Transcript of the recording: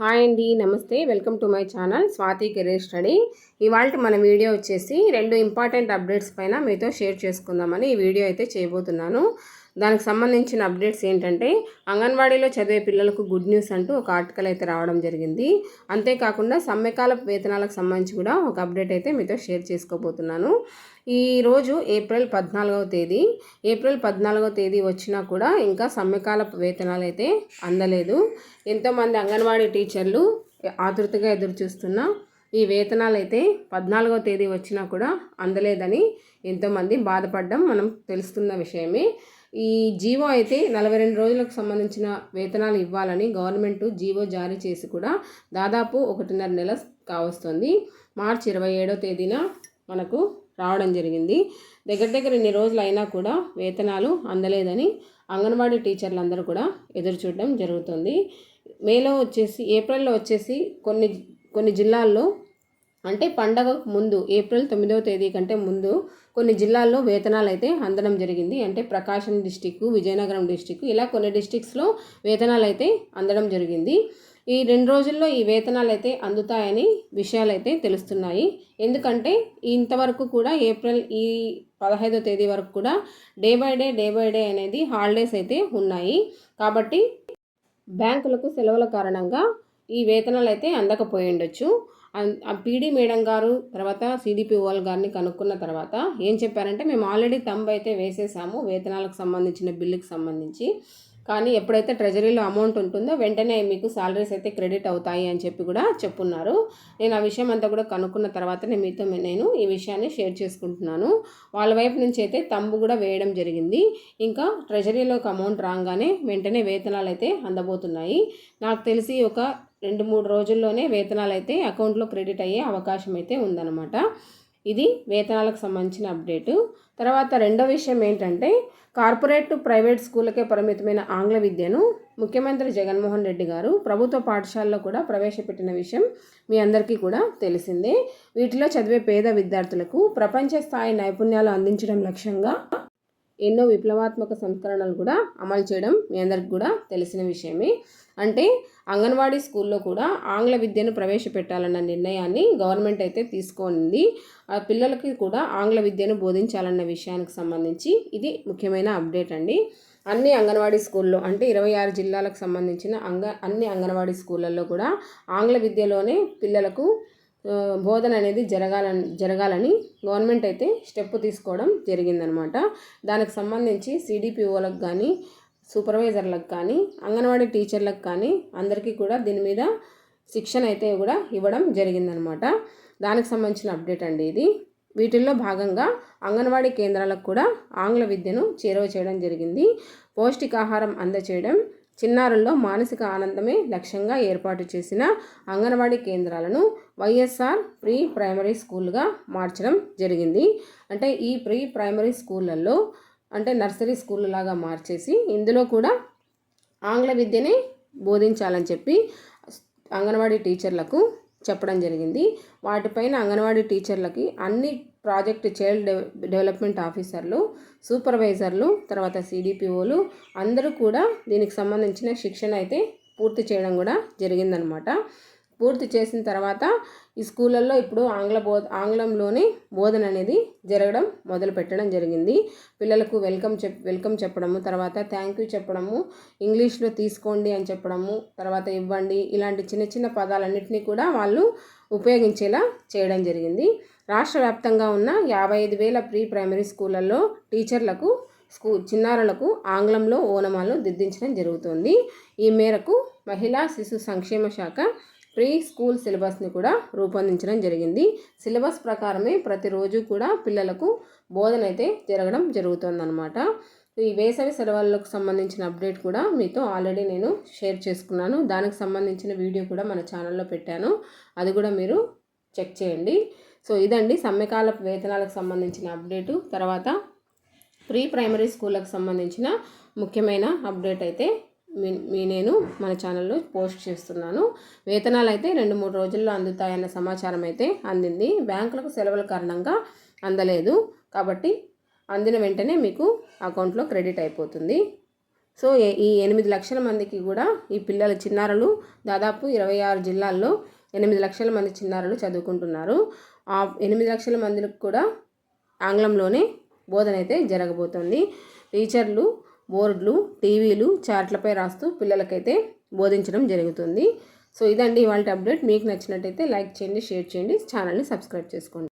Hi అండి నమస్తే. Welcome to my channel Swathi career study. ఇవాళ మన వీడియో వచ్చేసి రెండు ఇంపార్టెంట్ అప్డేట్స్ పైన మీతో షేర్ చేసుకుందామని ఈ వీడియో అయితే చేయబోతున్నాను. దానికి సంబంధించిన అప్డేట్స్ ఏంటంటే అంగన్వాడీలో చదివే పిల్లలకు గుడ్ న్యూస్ అంటూ ఒక ఆర్టికల్ అయితే రావడం జరిగింది. అంతేకాకుండా సమ్మెకాల వేతనాలకు సంబంధించి కూడా ఒక అప్డేట్ అయితే మీతో షేర్ చేసుకోబోతున్నాను. ఈరోజు ఏప్రిల్ పద్నాలుగవ తేదీ ఏప్రిల్ పద్నాలుగవ తేదీ వచ్చినా కూడా ఇంకా సమ్మెకాల వేతనాలు అయితే అందలేదు. ఎంతోమంది అంగన్వాడీ టీచర్లు ఆతృతగా ఎదురు చూస్తున్న ఈ వేతనాలు అయితే పద్నాలుగవ తేదీ వచ్చినా కూడా అందలేదని ఎంతోమంది బాధపడడం మనం తెలుస్తున్న విషయమే. ఈ జీవో అయితే నలభై రెండు రోజులకు సంబంధించిన వేతనాలు ఇవ్వాలని గవర్నమెంట్ జీవో జారీ చేసి కూడా దాదాపు ఒకటిన్నర నెల కావస్తుంది. మార్చి ఇరవై ఏడో తేదీన మనకు రావడం జరిగింది. దగ్గర దగ్గర ఇన్ని రోజులు అయినా కూడా వేతనాలు అందలేదని అంగన్వాడీ టీచర్లు అందరూ కూడా ఎదురు చూడడం జరుగుతుంది. మేలో వచ్చేసి ఏప్రిల్లో వచ్చేసి కొన్ని కొన్ని జిల్లాల్లో అంటే పండగ ముందు ఏప్రిల్ తొమ్మిదవ తేదీ కంటే ముందు కొన్ని జిల్లాల్లో వేతనాలు అయితే అందడం జరిగింది. అంటే ప్రకాశం డిస్టిక్ విజయనగరం డిస్టిక్ ఇలా కొన్ని డిస్టిక్స్లో వేతనాలు అయితే అందడం జరిగింది. ఈ రెండు రోజుల్లో ఈ వేతనాలు అయితే అందుతాయని విషయాలు అయితే తెలుస్తున్నాయి. ఎందుకంటే ఇంతవరకు కూడా ఏప్రిల్ ఈ పదహైదో తేదీ వరకు కూడా day by day day by day అనేది హాలిడేస్ అయితే ఉన్నాయి. కాబట్టి బ్యాంకులకు సెలవుల కారణంగా ఈ వేతనాలు అయితే అందకపోయి ఉండొచ్చు. పీడీ మేడం గారు తర్వాత సిడిపి గారిని కనుక్కున్న తర్వాత ఏం చెప్పారంటే మేము ఆల్రెడీ తంబ్ అయితే వేసేసాము వేతనాలకు సంబంధించిన బిల్లుకి సంబంధించి. కానీ ఎప్పుడైతే ట్రెజరీలో అమౌంట్ ఉంటుందో వెంటనే మీకు సాలరీస్ అయితే క్రెడిట్ అవుతాయి అని చెప్పి కూడా చెప్పున్నారు. నేను ఆ విషయం అంతా కూడా కనుక్కున్న తర్వాతనే మీతో నేను ఈ విషయాన్ని షేర్ చేసుకుంటున్నాను. వాళ్ళ వైపు నుంచి అయితే తంబు కూడా వేయడం జరిగింది. ఇంకా ట్రెజరీలోకి అమౌంట్ రాగానే వెంటనే వేతనాలు అయితే అందబోతున్నాయి. నాకు తెలిసి ఒక రెండు మూడు రోజుల్లోనే వేతనాలు అయితే అకౌంట్లో క్రెడిట్ అయ్యే అవకాశం అయితే ఉందన్నమాట. ఇది వేతనాలకు సంబంధించిన అప్డేటు. తర్వాత రెండో విషయం ఏంటంటే కార్పొరేట్ ప్రైవేట్ స్కూళ్ళకే పరిమితమైన ఆంగ్ల విద్యను ముఖ్యమంత్రి జగన్మోహన్ రెడ్డి గారు ప్రభుత్వ పాఠశాలలో కూడా ప్రవేశపెట్టిన విషయం మీ అందరికీ కూడా తెలిసిందే. వీటిలో చదివే పేద విద్యార్థులకు ప్రపంచ స్థాయి నైపుణ్యాలు అందించడం లక్ష్యంగా ఎన్నో విప్లవాత్మక సంస్కరణలు కూడా అమలు చేయడం మీ అందరికి కూడా తెలిసిన విషయమే. అంటే అంగన్వాడీ స్కూల్లో కూడా ఆంగ్ల విద్యను ప్రవేశపెట్టాలన్న నిర్ణయాన్ని గవర్నమెంట్ అయితే తీసుకుంది ఆ పిల్లలకి కూడా ఆంగ్ల విద్యను బోధించాలన్న విషయానికి సంబంధించి ఇది ముఖ్యమైన అప్డేట్ అండి. అన్ని అంగన్వాడీ స్కూల్లో అంటే ఇరవై ఆరు జిల్లాలకు సంబంధించిన అంగ అన్ని అంగన్వాడీ స్కూళ్ళల్లో కూడా ఆంగ్ల విద్యలోనే పిల్లలకు బోధన అనేది జరగాలని జరగాలని గవర్నమెంట్ అయితే స్టెప్ తీసుకోవడం జరిగిందనమాట. దానికి సంబంధించి సిడిపిఓలకు కానీ సూపర్వైజర్లకు కానీ అంగన్వాడీ టీచర్లకు కానీ అందరికీ కూడా దీని మీద శిక్షణ అయితే కూడా ఇవ్వడం జరిగిందనమాట. దానికి సంబంధించిన అప్డేట్ అండి ఇది. వీటిల్లో భాగంగా అంగన్వాడీ కేంద్రాలకు కూడా ఆంగ్ల విద్యను చేరువ చేయడం జరిగింది. పౌష్టికాహారం అందచేయడం చిన్నారుల్లో మానసిక ఆనందమే లక్ష్యంగా ఏర్పాటు చేసిన అంగన్వాడీ కేంద్రాలను వైఎస్ఆర్ ప్రీ ప్రైమరీ స్కూల్గా మార్చడం జరిగింది. అంటే ఈ ప్రీ ప్రైమరీ స్కూళ్ళల్లో అంటే నర్సరీ స్కూల్ లాగా మార్చేసి ఇందులో కూడా ఆంగ్ల విద్యని బోధించాలని చెప్పి అంగన్వాడీ టీచర్లకు చెప్పడం జరిగింది. వాటిపైన అంగన్వాడీ టీచర్లకి అన్ని ప్రాజెక్ట్ చైల్డ్ డెవలప్మెంట్ ఆఫీసర్లు సూపర్వైజర్లు తర్వాత సిడిపిఓలు అందరూ కూడా దీనికి సంబంధించిన శిక్షణ అయితే పూర్తి చేయడం కూడా జరిగిందనమాట. పూర్తి చేసిన తర్వాత ఈ స్కూళ్ళల్లో ఇప్పుడు ఆంగ్ల బో ఆంగ్లంలోనే బోధన అనేది జరగడం మొదలు పెట్టడం జరిగింది. పిల్లలకు వెల్కమ్ చెప్ వెల్కమ్ చెప్పడము తర్వాత థ్యాంక్ యూ చెప్పడము ఇంగ్లీష్లో తీసుకోండి అని చెప్పడము తర్వాత ఇవ్వండి ఇలాంటి చిన్న చిన్న పదాలన్నింటినీ కూడా వాళ్ళు ఉపయోగించేలా చేయడం జరిగింది. రాష్ట్ర వ్యాప్తంగా ఉన్న యాభై ఐదు వేల ప్రీ ప్రైమరీ స్కూళ్ళల్లో టీచర్లకు స్కూ చిన్నారులకు ఆంగ్లంలో ఓనమాలు దిద్దించడం జరుగుతుంది. ఈ మేరకు మహిళా శిశు సంక్షేమ శాఖ ప్రీ స్కూల్ సిలబస్ని కూడా రూపొందించడం జరిగింది. సిలబస్ ప్రకారమే ప్రతిరోజు కూడా పిల్లలకు బోధన అయితే జరగడం జరుగుతుందన్నమాట. ఈ వేసవి సెలవులకు సంబంధించిన అప్డేట్ కూడా మీతో ఆల్రెడీ నేను షేర్ చేసుకున్నాను. దానికి సంబంధించిన వీడియో కూడా మన ఛానల్లో పెట్టాను. అది కూడా మీరు చెక్ చేయండి. సో ఇదండి సమ్మెకాల వేతనాలకు సంబంధించిన అప్డేటు. తర్వాత ప్రీ ప్రైమరీ స్కూళ్ళకు సంబంధించిన ముఖ్యమైన అప్డేట్ అయితే మీ నేను మన ఛానల్లో పోస్ట్ చేస్తున్నాను. వేతనాలు అయితే రెండు మూడు రోజుల్లో అందుతాయన్న సమాచారం అయితే అందింది. బ్యాంకులకు సెలవుల కారణంగా అందలేదు. కాబట్టి అందిన వెంటనే మీకు అకౌంట్లో క్రెడిట్ అయిపోతుంది. సో ఈ ఎనిమిది లక్షల మందికి కూడా ఈ పిల్లల చిన్నారులు దాదాపు ఇరవై ఆరు జిల్లాల్లో ఎనిమిది లక్షల మంది చిన్నారులు చదువుకుంటున్నారు. ఆ ఎనిమిది లక్షల మందికి కూడా ఆంగ్లంలోనే బోధన అయితే జరగబోతోంది. టీచర్లు బోర్డులు టీవీలు చాట్లపై రాస్తూ పిల్లలకైతే బోధించడం జరుగుతుంది. సో ఇదండి ఇవాళ అప్డేట్. మీకు నచ్చినట్టయితే లైక్ చేయండి షేర్ చేయండి ఛానల్ని సబ్స్క్రైబ్ చేసుకోండి.